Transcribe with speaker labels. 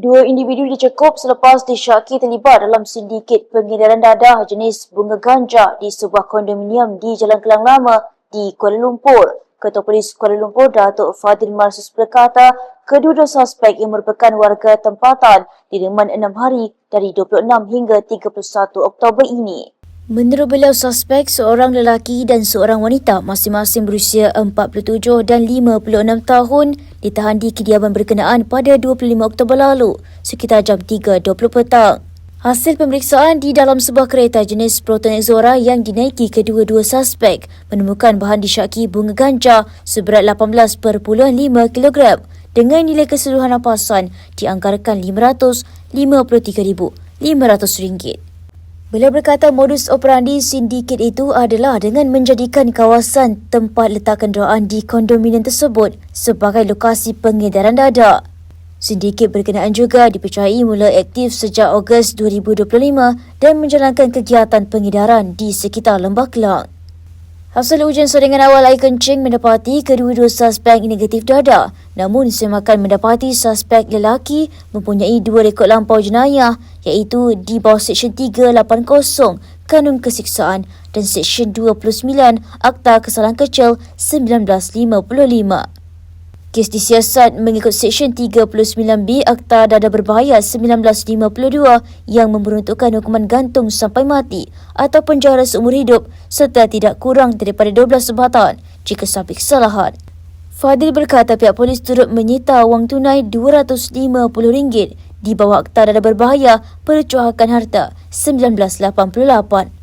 Speaker 1: Dua individu dicekup selepas disyaki terlibat dalam sindiket pengedaran dadah jenis bunga ganja di sebuah kondominium di Jalan Kelang Lama di Kuala Lumpur. Ketua Polis Kuala Lumpur, Datuk Fadil Marsus berkata, kedua-dua suspek yang merupakan warga tempatan direman enam hari dari 26 hingga 31 Oktober ini. Menurut beliau, suspek seorang lelaki dan seorang wanita masing-masing berusia 47 dan 56 tahun ditahan di kediaman berkenaan pada 25 Oktober lalu sekitar jam 3.20 petang. Hasil pemeriksaan di dalam sebuah kereta jenis Proton Exora yang dinaiki kedua-dua suspek menemukan bahan disyaki bunga ganja seberat 18.5 kg dengan nilai keseluruhan rampasan dianggarkan RM553,500. Beliau berkata modus operandi sindiket itu adalah dengan menjadikan kawasan tempat letak kenderaan di kondominium tersebut sebagai lokasi pengedaran dadah. Sindiket berkenaan juga dipercayai mula aktif sejak Ogos 2025 dan menjalankan kegiatan pengedaran di sekitar Lembah Kelang. Hasil ujian soringan awal air kencing mendapati kedua-dua suspek negatif dadah. Namun semakan mendapati suspek lelaki mempunyai dua rekod lampau jenayah iaitu di bawah Seksyen 380 Kanun Kesiksaan dan Seksyen 29 Akta Kesalahan Kecil 1955. Kes disiasat mengikut Seksyen 39B Akta Dada Berbahaya 1952 yang memperuntukkan hukuman gantung sampai mati atau penjara seumur hidup serta tidak kurang daripada 12 sebatan jika sampai kesalahan. Fadil berkata pihak polis turut menyita wang tunai RM250 di bawah Akta Dada Berbahaya Percuakan Harta 1988.